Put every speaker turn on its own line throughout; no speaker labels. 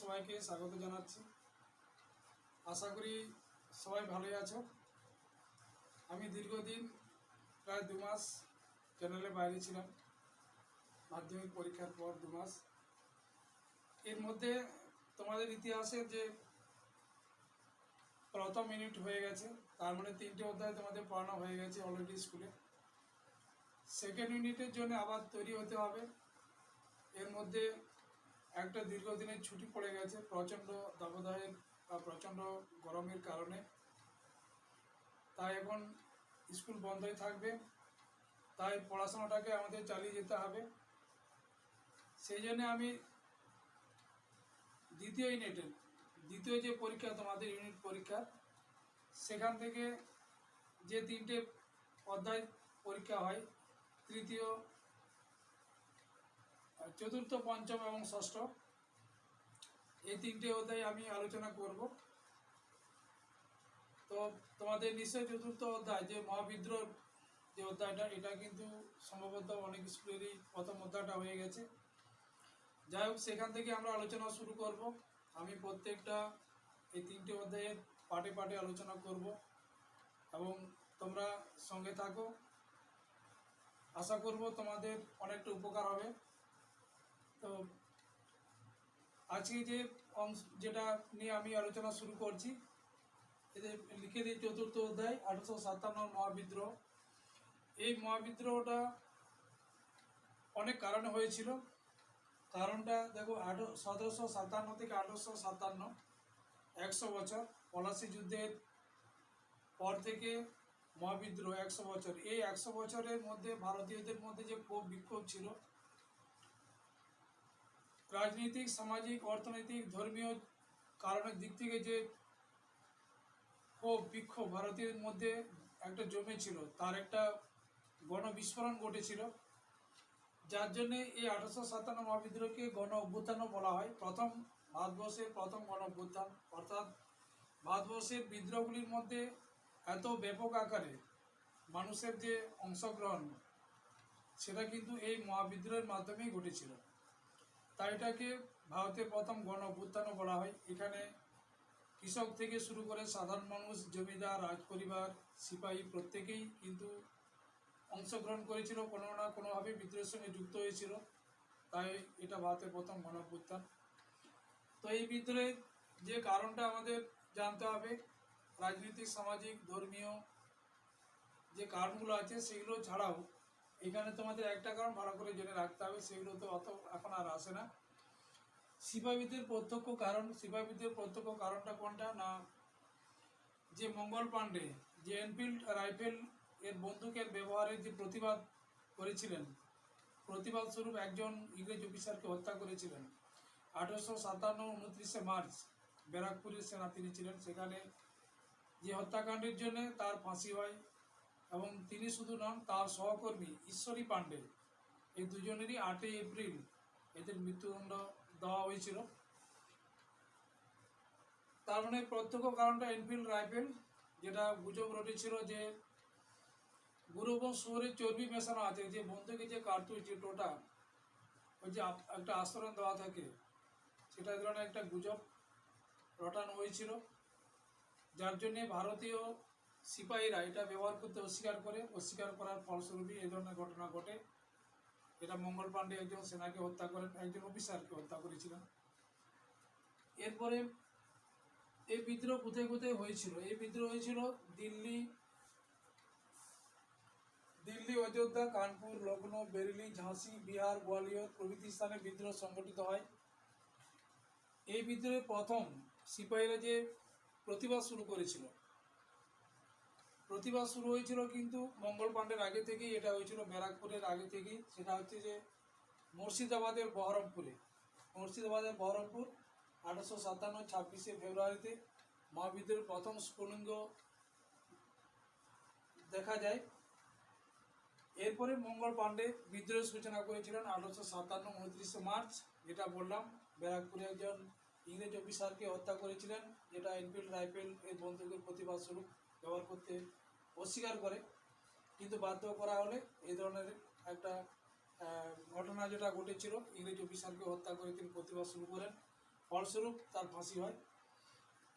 সবাইকে স্বাগত জানাচ্ছি। আশা করি সবাই ভালোই আছো। আমি দীর্ঘদিন প্রায় দু মাস চ্যানেলে বাইরে ছিলাম। মাধ্যমিক পরীক্ষার পর দু মাস। এর মধ্যে তোমাদের ইতিহাসের যে প্রথম ইউনিট হয়ে গেছে, তার মানে তিনটে অধ্যায় তোমাদের পড়ানো হয়ে গেছে অলরেডি স্কুলে সেকেন্ড ইউনিটের জন্য আবার তৈরি হতে হবে। এর মধ্যে একটা দীর্ঘদিনের ছুটি পড়ে গেছে, প্রচণ্ড দাবদাহের প্রচণ্ড গরমের কারণে। তাই এখন স্কুল বন্ধই থাকবে। তাই পড়াশোনাটাকে আমাদের চালিয়ে যেতে হবে। সেই জন্য আমি দ্বিতীয় ইউনিটের দ্বিতীয় যে পরীক্ষা, তোমাদের ইউনিট পরীক্ষা, সেখান থেকে যে তিনটে অধ্যায় পরীক্ষা হয়, তৃতীয় চতুর্থ, পঞ্চম এবং ষষ্ঠ। এই তিনটে অধ্যায় আমি আলোচনা করব। তো তোমাদের নিশ্চয় চতুর্থ অধ্যায়, যে মহাবিদ্রোহ যে অধ্যায়টা, এটা কিন্তু সম্ভবত অনেক স্কুলেরই প্রথম অধ্যায়টা হয়ে গেছে। যাই হোক, সেখান থেকে আমরা আলোচনা শুরু করব। আমি প্রত্যেকটা এই তিনটে অধ্যায়ের পাটে পাটে আলোচনা করব এবং তোমরা সঙ্গে থাকো। আশা করব তোমাদের অনেকটা উপকার হবে। তো আজকে যে অংশ যেটা নিয়ে আমি আলোচনা শুরু করছি, এতে লিখে দিই চতুর্থ অধ্যায়, আঠারোশো সাতান্ন মহাবিদ্রোহ। এই মহাবিদ্রোহটা অনেক কারণে হয়েছিল। কারণটা দেখো, আঠো, সতেরোশো সাতান্ন থেকে আঠারোশো সাতান্ন, একশো বছর, পলাশি যুদ্ধের পর থেকে মহাবিদ্রোহ একশো বছর। এই একশো বছরের মধ্যে ভারতীয়দের মধ্যে যে ক্ষোভ বিক্ষোভ ছিল রাজনৈতিক, সামাজিক, অর্থনৈতিক, ধর্মীয় কারণের দিক থেকে যে ক্ষোভ, বিক্ষোভ ভারতীয়দের মধ্যে একটা জমেছিল, তার একটা গণবিস্ফোরণ ঘটেছিল। যার জন্য এই আঠারোশো সাতান্ন মহাবিদ্রোহকে গণ অভ্যুত্থানও বলা হয়। প্রথম ভারতবর্ষের প্রথম গণ অভ্যুত্থান, অর্থাৎ ভারতবর্ষের বিদ্রোহগুলির মধ্যে এত ব্যাপক আকারে মানুষের যে অংশগ্রহণ, সেটা কিন্তু এই মহাবিদ্রোহের মাধ্যমেই ঘটেছিল। তাই এটাকে ভারতের প্রথম গণ অভ্যুত্থানও বলা হয়। এখানে কৃষক থেকে শুরু করে সাধারণ মানুষ, জমিদার, রাজপরিবার, সিপাহী প্রত্যেকেই কিন্তু অংশগ্রহণ করেছিল, কোনো না কোনোভাবে বিদ্রোহের সঙ্গে যুক্ত হয়েছিল। তাই এটা ভারতের প্রথম গণ অভ্যুত্থান। তো এই বিদ্রোহের যে কারণটা আমাদের জানতে হবে, রাজনৈতিক, সামাজিক, ধর্মীয় যে কারণগুলো আছে, সেগুলো ছাড়াও এখানে তোমাদের একটা কারণ ভালো করে জেনে রাখতে হবে, সেগুলো তো অত এখন আর আসে না। সিপাহীদের প্রত্যক্ষ কারণ, সিপাহীদের প্রত্যক্ষ কারণটা কোনটা? না, যে মঙ্গল পাণ্ডে, যে এনফিল্ড রাইফেল এর বন্দুকের ব্যবহারের যে প্রতিবাদ করেছিলেন, প্রতিবাদ স্বরূপ একজন ইংরেজ অফিসারকে হত্যা করেছিলেন। আঠারোশো সাতান্ন উনত্রিশে মার্চ, ব্যারাকপুরের সেনা তিনি ছিলেন। সেখানে যে হত্যাকাণ্ডের জন্য তার ফাঁসি হয় এবং তিনি শুধু নন, তার সহকর্মী ঈশ্বরী পাণ্ডে। এই দুজনেরই আটই এপ্রিল এদের মৃত্যুদণ্ড দেওয়া হয়েছিল। তার মানে প্রত্যক্ষ কারণটা এনফিল্ড রাইফেল, যেটা গুজব রটেছিল যে গুরু এবং শুয়োরের চর্বি মেশানো আছে, যে বন্ধুকে যে কার্তুজ, যে টোটা, ওই যে একটা আস্তরণ দেওয়া থাকে, সেটা ধরনের একটা গুজব রটানো হয়েছিল। যার জন্যে ভারতীয় সিপাহীরা এটা ব্যবহার করতে অস্বীকার করে, অস্বীকার করার ফলস্বরূপই এই ধরনের ঘটনা ঘটে। এটা মঙ্গল পাণ্ডে একজন সেনাকে হত্যা করেন, একজন অফিসারকে হত্যা করেছিলেন। এরপরে এই বিদ্রোহ কোথায় কোথায় হয়েছিল? এই বিদ্রোহ হয়েছিল দিল্লি দিল্লি, অযোধ্যা, কানপুর লখনৌ বেরিলি, ঝাঁসি, বিহার, গোয়ালিয়র প্রভৃতি স্থানে বিদ্রোহ সংগঠিত হয়। এই বিদ্রোহে প্রথম সিপাহীরা যে প্রতিবাদ শুরু করেছিল প্রতিবাদ শুরু হয়েছিল কিন্তু মঙ্গল পাণ্ডের আগে থেকেই, এটা হয়েছিল ব্যারাকপুরের আগে থেকেই। সেটা হচ্ছে যে মুর্শিদাবাদের বহরমপুরে। মুর্শিদাবাদের বহরমপুর, আঠারোশো সাতান্ন ছাব্বিশে ফেব্রুয়ারিতে মহাবিদ্রোহের প্রথম স্ফুলিঙ্গ দেখা যায়। এরপরে মঙ্গল পাণ্ডে বিদ্রোহের সূচনা করেছিলেন আঠারোশো সাতান্ন উনত্রিশে মার্চ, যেটা বললাম, ব্যারাকপুরে একজন ইংরেজ অফিসারকে হত্যা করেছিলেন। যেটা এনফিল্ড রাইফেল এর বন্দুকের প্রতিবাদ স্বরূপ। ব্যবহার করতে অস্বীকার করে, কিন্তু বাধ্য করা হলে এই ধরনের একটা ঘটনা যেটা ঘটেছিল, ইংরেজ অফিসারকে হত্যা করে তিনি প্রতিবাদ শুরু করেন। ফলস্বরূপ তার ফাঁসি হয়।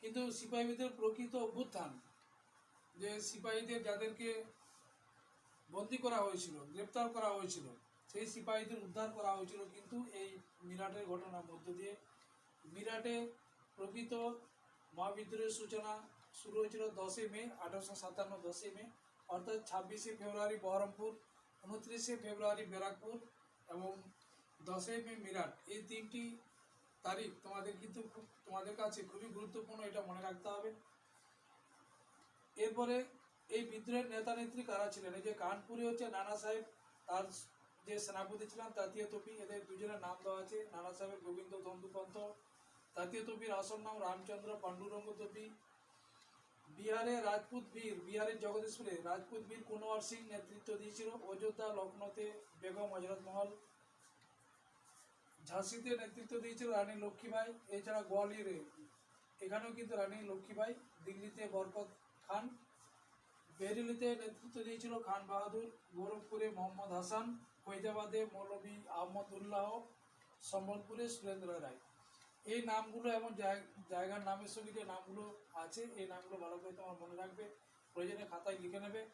কিন্তু সিপাহীদের প্রকৃত অভ্যুত্থান, যে সিপাহীদের যাদেরকে বন্দি করা হয়েছিল, গ্রেপ্তার করা হয়েছিল, সেই সিপাহীদের উদ্ধার করা হয়েছিল, কিন্তু এই মিরাটের ঘটনার মধ্য দিয়ে মিরাটে প্রকৃত মহাবিদ্রোহের সূচনা শুরু হয়েছিল দশই মে, আঠারোশো সাতান্ন দশই মে, অর্থাৎ ছাব্বিশে ফেব্রুয়ারি বহরমপুর, উনত্রিশে ফেব্রুয়ারি ব্যারাকপুর এবং দশই মে মিরাট। এই তিনটি তারিখ তোমাদের কিন্তু খুব, তোমাদের কাছে খুবই গুরুত্বপূর্ণ, এটা মনে রাখতে হবে। এরপরে এই বিদ্রোহের নেতা নেত্রী কারা ছিলেন? এই যে কানপুরে হচ্ছে নানা সাহেব, তার যে সেনাপতি ছিলেন, তাতীয় তপি এদের দুজনের নাম দেওয়া আছে। নানা সাহেবের গোবিন্দ ধন্দুপন্ত তাতীয় তপির আসল নাম রামচন্দ্র পাণ্ডুরঙ্গ তপি বিহারে রাজপুত বীর, বিহারের জগদীশপুরে রাজপুত বীর কুনওয়ার সিং নেতৃত্ব দিয়েছিল অযোধ্যা লখনৌতে বেগম হজরত মহল। ঝাঁসিতে নেতৃত্ব দিয়েছিল রানী লক্ষ্মীবাই এছাড়া গোয়ালিয়রে, এখানেও কিন্তু রানী লক্ষ্মীবাই দিল্লিতে বরকত খান। বেরিলিতে নেতৃত্ব দিয়েছিল খান বাহাদুর, গোরখপুরে মোহাম্মদ হাসান ফৈজাবাদে মৌলভী আহমদুল্লাহ, সম্বলপুরে সুরেন্দ্র রায়। এই নামগুলো এবং জায়- জায়গার নামের সঙ্গে যে নামগুলো আছে, এই নামগুলো ভালো করে তোমার মনে রাখবে, প্রয়োজনে খাতায় লিখে নেবে।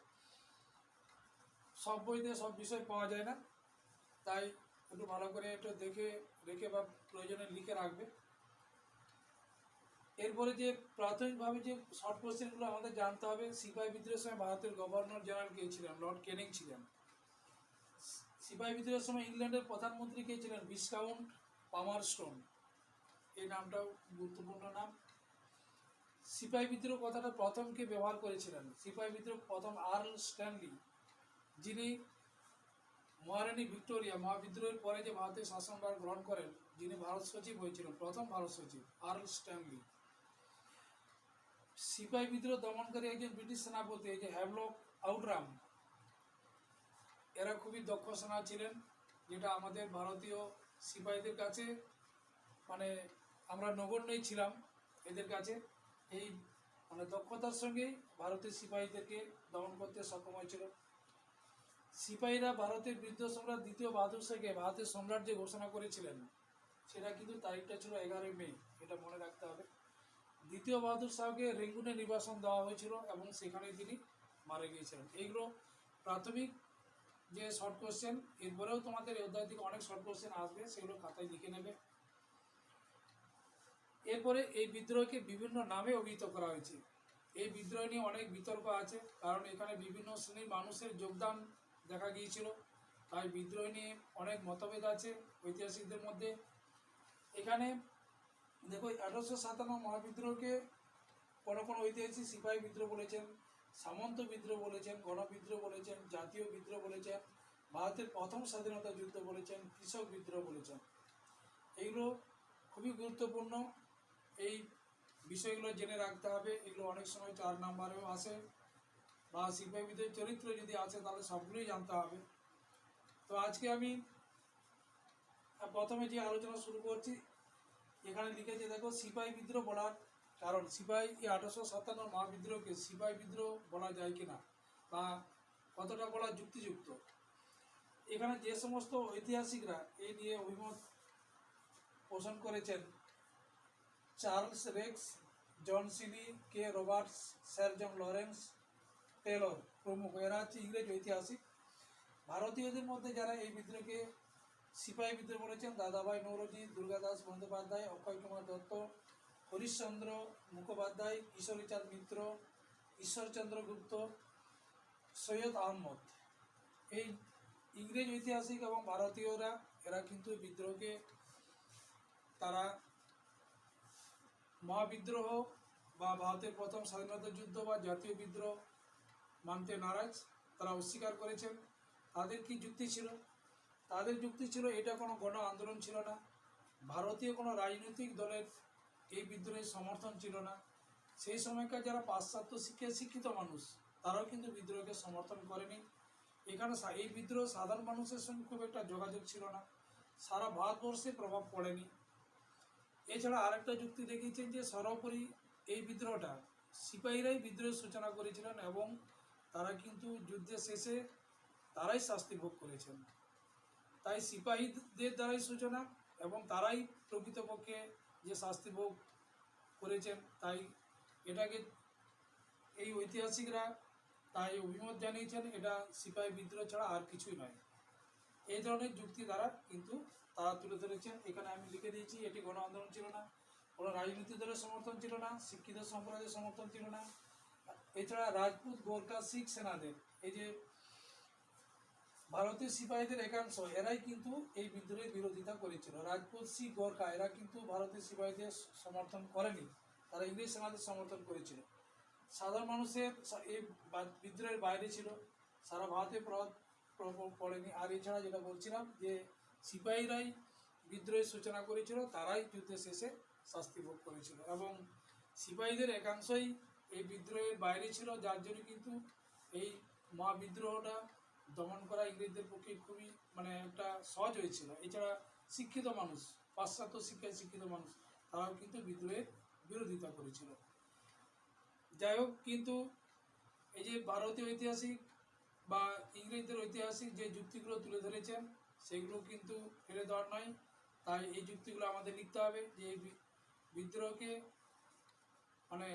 সব বইতে সব বিষয় পাওয়া যায় না, তাই একটু ভালো করে একটু দেখে, রেখে বা প্রয়োজনে লিখে রাখবে। এরপরে যে প্রাথমিকভাবে যে শর্ট কোশ্চেনগুলো আমাদের জানতে হবে, সিপাহী বিদ্রোহের সময় ভারতের গভর্নর জেনারেল কে ছিলেন? লর্ড কেনিং ছিলেন। সিপাহী বিদ্রোহের সময় ইংল্যান্ডের প্রধানমন্ত্রী কে ছিলেন? ভিসকাউন্ট পামারস্টোন এই নামটাও গুরুত্বপূর্ণ নাম। সিপাহী বিদ্রোহ কথাটা প্রথম কে ব্যবহার করেছিলেন? সিপাহী বিদ্রোহ প্রথম আর্ল স্ট্যানলি, যিনি মহারানী ভিক্টোরিয়া মহাবিদ্রোহের পরে যে ভারতের শাসনভার গ্রহণ করেন, যিনি ভারত সচিব হয়েছিলেন, প্রথম ভারত সচিব আর্ল স্ট্যানলি। সিপাহী বিদ্রোহ দমনকারী একজন ব্রিটিশ সেনাপতি, এই যে হ্যাভলক আউটরাম, এরা খুবই দক্ষ সেনা ছিলেন, যেটা আমাদের ভারতীয় সিপাহীদের কাছে মানে আমরা নগণ্যই ছিলাম এদের কাছে। এই মানে দক্ষতার সঙ্গে ভারতের সিপাহীদেরকে দমন করতে সক্ষম হয়েছিল। সিপাহীরা ভারতের বৃদ্ধ সম্রাট দ্বিতীয় বাহাদুর শাহকে ভারতের সম্রাট যে ঘোষণা করেছিলেন। সেটা কিন্তু তারিখটা ছিল এগারোই মে, এটা মনে রাখতে হবে। দ্বিতীয় বাহাদুর শাহকে রেঙ্গুনে নির্বাসন দেওয়া হয়েছিল এবং সেখানে তিনি মারা গিয়েছিলেন। এইগুলো প্রাথমিক যে শর্ট কোশ্চেন এরপরেও তোমাদের অধ্যায় থেকে অনেক শর্ট কোশ্চেন আসবে, সেগুলো খাতায় লিখে নেবে। এরপরে এই বিদ্রোহকে বিভিন্ন নামে অভিহিত করা হয়েছে। এই বিদ্রোহ নিয়ে অনেক বিতর্ক আছে, কারণ এখানে বিভিন্ন শ্রেণির মানুষের যোগদান দেখা গিয়েছিল। তাই বিদ্রোহ নিয়ে অনেক মতভেদ আছে ঐতিহাসিকদের মধ্যে। এখানে দেখো, আঠারোশো সাতান্ন মহাবিদ্রোহকে কোনো কোনো ঐতিহাসিক সিপাহী বিদ্রোহ বলেছেন, সামন্ত বিদ্রোহ বলেছেন, গণবিদ্রোহ বলেছেন, জাতীয় বিদ্রোহ বলেছেন, ভারতের প্রথম স্বাধীনতা যুদ্ধ বলেছেন, কৃষক বিদ্রোহ বলেছেন। এইগুলো খুবই গুরুত্বপূর্ণ। এই বিষয়গুলো জেনে রাখতে হবে। এগুলো অনেক সময় চার নাম্বারেও আসে। বা বিদ্রোহের চরিত্র যদি আসে তাহলে সবগুলোই জানতে হবে। তো আজকে আমি প্রথমে যে আলোচনা শুরু করছি, এখানে লিখেছে, দেখো, সিপাহী বিদ্রোহ বলার কারণ। সিপাহী আঠারোশো সাতান্ন মহাবিদ্রোহকে সিপাহী বিদ্রোহ বলা যায় কিনা? বা কতটা বলা যুক্তিযুক্ত? এখানে যে সমস্ত ঐতিহাসিকরা এই নিয়ে অভিমত পোষণ করেছেন Charles Rex John Seeley, K Roberts, sir John Lawrence, Taylor প্রমুখ। এরা হচ্ছে ইংরেজ ঐতিহাসিক। ভারতীয়দের মধ্যে যারা এই বিদ্রোহকে সিপাহী বিদ্রোহ বলেছেন, দাদাভাই নৌরজি দুর্গাদাস বন্দ্যোপাধ্যায়, অক্ষয় কুমার দত্ত, হরিশ্চন্দ্র মুখোপাধ্যায় কিশোরীচাঁদ মিত্র, ঈশ্বরচন্দ্র গুপ্ত, সৈয়দ আহমদ। এই ইংরেজ ঐতিহাসিক এবং ভারতীয়রা, এরা কিন্তু বিদ্রোহকে তারা মহাবিদ্রোহ বা ভারতের প্রথম স্বাধীনতা যুদ্ধ বা জাতীয় বিদ্রোহ মানতে নারাজ, তারা অস্বীকার করেছেন। তাদের কি যুক্তি ছিল? তাদের যুক্তি ছিল, এটা কোনো গণ আন্দোলন ছিল না। ভারতীয় কোনো রাজনৈতিক দলের এই বিদ্রোহের সমর্থন ছিল না। সেই সময়কার যারা পাশ্চাত্য শিক্ষায় শিক্ষিত মানুষ, তারাও কিন্তু বিদ্রোহকে সমর্থন করেনি। এখানে এই বিদ্রোহ সাধারণ মানুষের সঙ্গে খুব একটা যোগাযোগ ছিল না। সারা ভারতবর্ষে প্রভাব পড়েনি। এছাড়া আরেকটা যুক্তি দেখিয়েছেন যে সর্বোপরি এই বিদ্রোহটা সিপাহীরাই বিদ্রোহের সূচনা করেছিলেন এবং তারা কিন্তু যুদ্ধের শেষে তারাই শাস্তি ভোগ করেছেন। তাই সিপাহীদের দ্বারাই সূচনা এবং তারাই প্রকৃতপক্ষে যে শাস্তি ভোগ করেছেন, তাই এটাকে এই ঐতিহাসিকরা তাই অভিমত জানিয়েছেন, এটা সিপাহী বিদ্রোহ ছাড়া আর কিছুই নয়। এই ধরনের যুক্তি দ্বারা কিন্তু তারা তুলে ধরেছেন। এখানে আমি লিখে দিয়েছি, এটি গণ আন্দোলন ছিল না, কোনো রাজনীতি দলের সমর্থন ছিল না, শিক্ষিত সম্প্রদায়ের সমর্থন ছিল না। এছাড়া রাজপুত, গোর্খা, শিখ সেনাদের, এই যে ভারতীয় সিপাহীদের একাংশ, এরাই কিন্তু এই বিদ্রোহের বিরোধিতা করেছিল। রাজপুত, শিখ, গোর্খা, এরা কিন্তু ভারতীয় সিপাহীদের সমর্থন করেনি, তারা ইংরেজ সেনাদের সমর্থন করেছিল। সাধারণ মানুষের এই বিদ্রোহের বাইরে ছিল, সারা ভারতে প্রভাব পড়েনি। আর এছাড়া যেটা বলছিলাম যে সিপাহীরাই বিদ্রোহের সূচনা করেছিল, তারাই যুদ্ধের শেষে শাস্তি ভোগ করেছিল। এবং সিপাহীদের একাংশই এই বিদ্রোহের বাইরে ছিল, যার জন্য কিন্তু এই মহাবিদ্রোহটা দমন করা ইংরেজদের পক্ষে খুবই মানে একটা সহজ হয়েছিল। এছাড়া শিক্ষিত মানুষ, পাশ্চাত্য শিক্ষায় শিক্ষিত মানুষ, তারাও কিন্তু বিদ্রোহের বিরোধিতা করেছিল। যাই হোক, কিন্তু এই যে ভারতীয় ঐতিহাসিক বা ইংরেজদের ঐতিহাসিক যে যুক্তিগুলো তুলে ধরেছেন, সেগুলো কিন্তু ফেলে দেওয়ার নয়। তাই এই যুক্তিগুলো আমাদের লিখতে হবে যে বিদ্রোহকে মানে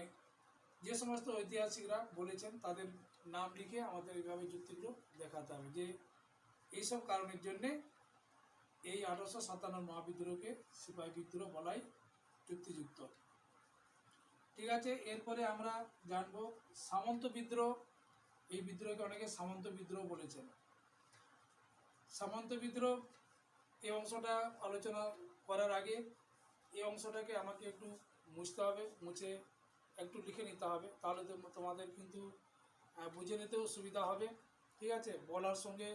যে সমস্ত ঐতিহাসিকরা বলেছেন, তাদের নাম লিখে আমাদের এইভাবে যুক্তিগুলো দেখাতে হবে যে এইসব কারণের জন্যে এই আঠারোশো সাতান্ন মহাবিদ্রোহকে সিপাহী বিদ্রোহ বলাই যুক্তিযুক্ত। ঠিক আছে, এরপরে আমরা জানব সামন্ত বিদ্রোহ এই বিদ্রোহকে অনেকে সামন্ত বিদ্রোহ বলেছেন। সামন্ত বিদ্রোহ এই অংশটা আলোচনা করার আগে এই অংশটাকে আমাকে একটু মুছতে হবে, মুছে একটু লিখে নিতে হবে, তাহলে তোমাদের কিন্তু বুঝে নিতেও সুবিধা হবে। ঠিক আছে? বলার সঙ্গে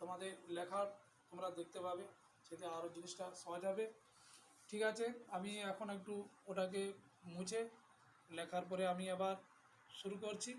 তোমাদের লেখার তোমরা দেখতে পাবে সেটা আরও জিনিসটা সহজ হবে। ঠিক আছে? আমি এখন একটু ওটাকে মুছে, লেখার পরে আমি আবার শুরু করছি।